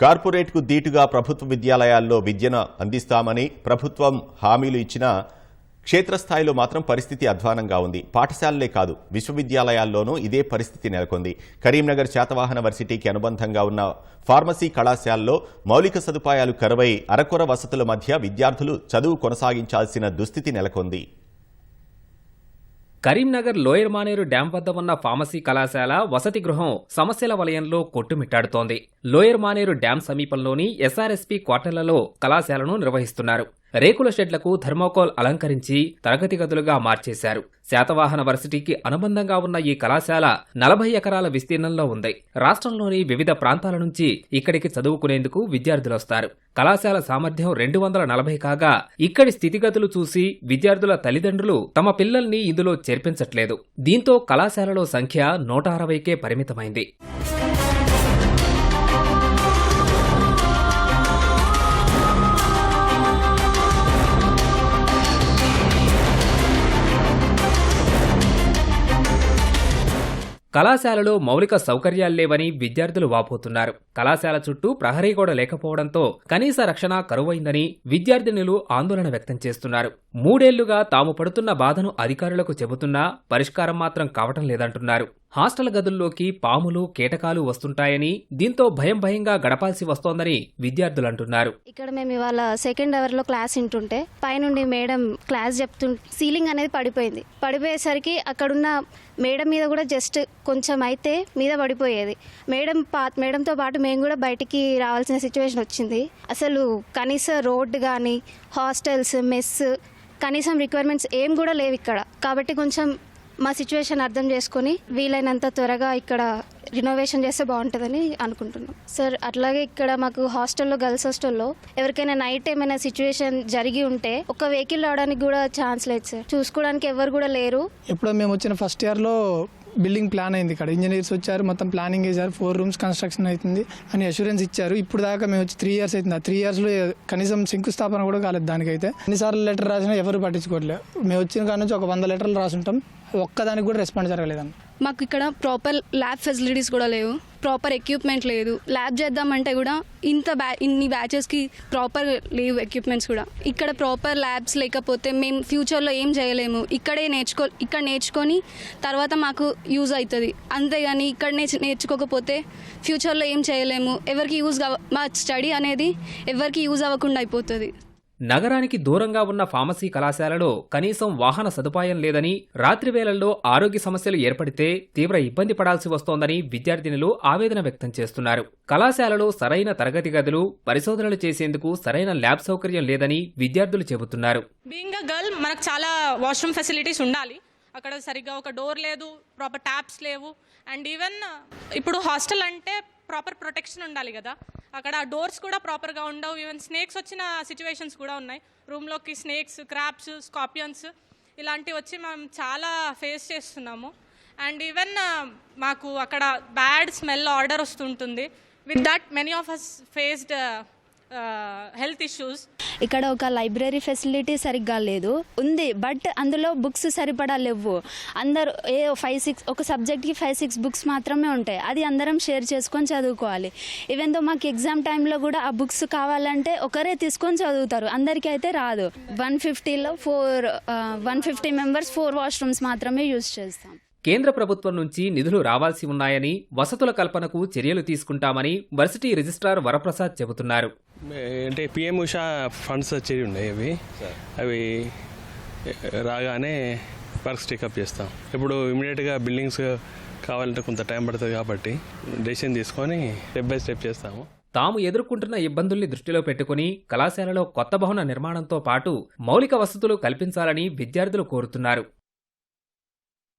కార్పొరేట్కు దీటుగా ప్రభుత్వ విద్యాలయాల్లో విద్యను అందిస్తామని ప్రభుత్వం హామీలు ఇచ్చినా క్షేత్రస్థాయిలో మాత్రం పరిస్థితి అధ్వానంగా ఉంది. పాఠశాలలే కాదు విశ్వవిద్యాలయాల్లోనూ ఇదే పరిస్థితి నెలకొంది. కరీంనగర్ శాతవాహన వర్సిటీకి అనుబంధంగా ఉన్న ఫార్మసీ కళాశాలలో మౌలిక సదుపాయాలు కరువై అరకొర వసతుల మధ్య విద్యార్థులు చదువు కొనసాగించాల్సిన దుస్థితి నెలకొంది. కరీంనగర్ లోయర్ మానేరు డ్యాం వద్ద ఉన్న ఫార్మసీ కళాశాల వసతి గృహం సమస్యల వలయంలో కొట్టుమిట్టాడుతోంది. లోయర్ మానేరు డ్యాం సమీపంలోని ఎస్ఆర్ఎస్పీ క్వార్టర్లలో కళాశాలను నిర్వహిస్తున్నారు. రేకుల షెడ్లకు థర్మోకోల్ అలంకరించి తరగతి గదులుగా మార్చేశారు. శాతవాహన వర్సిటీకి అనుబంధంగా ఉన్న ఈ కళాశాల నలభై ఎకరాల విస్తీర్ణంలో ఉంది. రాష్ట్రంలోని వివిధ ప్రాంతాల నుంచి ఇక్కడికి చదువుకునేందుకు విద్యార్థులొస్తారు. కళాశాల సామర్థ్యం రెండు వందల నలభై కాగా ఇక్కడి స్థితిగతులు చూసి విద్యార్థుల తల్లిదండ్రులు తమ పిల్లల్ని ఇందులో చేర్పించట్లేదు. దీంతో కళాశాలలో సంఖ్య నూట అరవైకే పరిమితమైంది. కళాశాలలో మౌలిక సౌకర్యాలు లేవని విద్యార్థులు వాపోతున్నారు. కళాశాల చుట్టూ ప్రహరీ గోడ లేకపోవడంతో కనీస రక్షణ కరువైందని విద్యార్థినులు ఆందోళన వ్యక్తం చేస్తున్నారు. మూడేళ్ళుగా తాము పడుతున్న బాధను అధికారులకు చెబుతున్నా పరిష్కారం మాత్రం కావటం లేదంటున్నారు. హాస్టల్ గదుల్లోకి పాములు కీటకాలు వస్తుంటాయని దీంతో భయం భయంగా గడపాల్సి వస్తోందని విద్యార్థులు అంటున్నారు ఇక్కడ మేము ఇవాళ సెకండ్ అవర్లో క్లాస్ వింటుంటే పైనుండి మేడం క్లాస్ చెప్తు సీలింగ్ అనేది పడిపోయింది. పడిపోయేసరికి అక్కడున్న మేడం మీద కూడా జస్ట్ కొంచెం అయితే మీద పడిపోయేది. మేడం పా మేడంతో పాటు మేము కూడా బయటికి రావాల్సిన సిచ్యువేషన్ వచ్చింది. అసలు కనీస రోడ్డు కానీ హాస్టల్స్ మెస్ కనీసం రిక్వైర్మెంట్స్ ఏం కూడా లేవు ఇక్కడ. కాబట్టి కొంచెం మా సిచ్యువేషన్ అర్థం చేసుకొని వీలైనంత త్వరగా ఇక్కడ రినోవేషన్ చేస్తే బాగుంటుందని అనుకుంటున్నాం. సార్ అట్లాగే ఇక్కడ మాకు హాస్టల్లో గర్ల్స్ హాస్టల్లో ఎవరికైనా నైట్ ఏమైనా సిచ్యువేషన్ జరిగి ఉంటే ఒక వెహికల్ రావడానికి కూడా ఛాన్స్ లేదు సార్ చూసుకోవడానికి ఎవరు కూడా లేరు. ఎప్పుడో మేము వచ్చిన ఫస్ట్ ఇయర్లో బిల్డింగ్ ప్లాన్ అయింది. ఇక్కడ ఇంజనీర్స్ వచ్చారు మొత్తం ప్లానింగ్ చేశారు. ఫోర్ రూమ్స్ కన్స్ట్రక్షన్ అవుతుంది అని అష్యూరెన్స్ ఇచ్చారు. ఇప్పుడు దాకా మేము వచ్చి త్రీ ఇయర్స్ అవుతుంది ఆ త్రీ ఇయర్స్లో కనీసం శంకుస్థాపన కూడా కాలేదు దానికైతే. ఎన్నిసార్లు లెటర్ రాసినా ఎవరు పట్టించుకోవట్లేదు మేము వచ్చిన కాడ నుంచి ఒక వంద లెటర్లు రాసుంటాం. ఒక్కదానికి కూడా రెస్పాండ్ జరగలేదని మాకు ఇక్కడ ప్రాపర్ ల్యాబ్ ఫెసిలిటీస్ కూడా లేవు. ప్రాపర్ ఎక్విప్మెంట్ లేదు. ల్యాబ్ చేద్దామంటే కూడా ఇంత బ్యా ఇన్ని బ్యాచెస్కి ప్రాపర్ లేవు ఎక్విప్మెంట్స్ కూడా. ఇక్కడ ప్రాపర్ ల్యాబ్స్ లేకపోతే మేము ఫ్యూచర్లో ఏం చేయలేము. ఇక్కడే నేర్చుకో ఇక్కడ నేర్చుకొని తర్వాత మాకు యూజ్ అవుతుంది అంతేగాని ఇక్కడ నేర్చు నేర్చుకోకపోతే ఫ్యూచర్లో ఏం చేయలేము. ఎవరికి యూజ్ కావ మా స్టడీ అనేది ఎవరికి యూజ్ అవ్వకుండా అయిపోతుంది. నగరానికి దూరంగా ఉన్న ఫార్మసీ కళాశాలలో కనీసం వాహన సదుపాయం లేదని రాత్రి వేళల్లో ఆరోగ్య సమస్యలు ఏర్పడితే తీవ్ర ఇబ్బంది పడాల్సి వస్తోందని విద్యార్థినులు ఆవేదన వ్యక్తం చేస్తున్నారు. కళాశాలలో సరైన తరగతి గదులు పరిశోధనలు చేసేందుకు సరైన ల్యాబ్ సౌకర్యం లేదని విద్యార్థులు చెబుతున్నారు. బీయింగ్ గర్ల్ మనకు చాలా వాష్రూమ్ ఫెసిలిటీస్ ఉండాలి. అక్కడ సరిగ్గా ఒక డోర్ లేదు ప్రాపర్ ట్యాప్స్ లేవు. అండ్ ఈవెన్ ఇప్పుడు హాస్టల్ అంటే ప్రాపర్ ప్రొటెక్షన్ ఉండాలి కదా. అక్కడ డోర్స్ కూడా ప్రాపర్గా ఉండవు. ఈవెన్ స్నేక్స్ వచ్చిన సిచ్యువేషన్స్ కూడా ఉన్నాయి. రూమ్లోకి స్నేక్స్ క్రాప్స్ స్కాపియన్స్ ఇలాంటివి వచ్చి మనం చాలా ఫేస్ చేస్తున్నాము. అండ్ ఈవెన్ మాకు అక్కడ బ్యాడ్ స్మెల్ ఆర్డర్ వస్తుంటుంది. With that many of us faced health issues ఇక్కడ ఒక లైబ్రరీ ఫెసిలిటీ సరిగ్గా లేదు. ఉంది బట్ అందులో బుక్స్ సరిపడా లేవు. అందరు ఏ ఫైవ్ సిక్స్ ఒక సబ్జెక్ట్కి ఫైవ్ సిక్స్ బుక్స్ మాత్రమే ఉంటాయి. అది అందరం షేర్ చేసుకొని చదువుకోవాలి. ఈవెన్ దో మాకు ఎగ్జామ్ టైంలో కూడా ఆ బుక్స్ కావాలంటే ఒకరే తీసుకొని చదువుతారు. అందరికీ అయితే రాదు. వన్ ఫిఫ్టీలో four one fifty members four washrooms మాత్రమే యూజ్ చేస్తాం. కేంద్ర ప్రభుత్వం నుంచి నిధులు రావాల్సి ఉన్నాయని వసతుల కల్పనకు చర్యలు తీసుకుంటామని వర్సిటీ రిజిస్ట్రార్ వరప్రసాద్ చెబుతున్నారు. అంటే పిఎం ఉషా ఫండ్స్ వచ్చేవి ఉన్నాయి అవి. అవి రాగానే వర్క్స్ టేకప్ చేస్తాం. ఇప్పుడు ఇమీడియట్గా బిల్డింగ్స్ కావాలంటే కొంత టైం పడుతుంది కాబట్టి డెసిషన్ తీసుకొని స్టెప్ బై స్టెప్ చేస్తాము. తాము ఎదుర్కొంటున్న ఇబ్బందుల్ని దృష్టిలో పెట్టుకుని కళాశాలలో కొత్త భవన నిర్మాణంతో పాటు మౌలిక వసతులు కల్పించాలని విద్యార్థులు కోరుతున్నారు.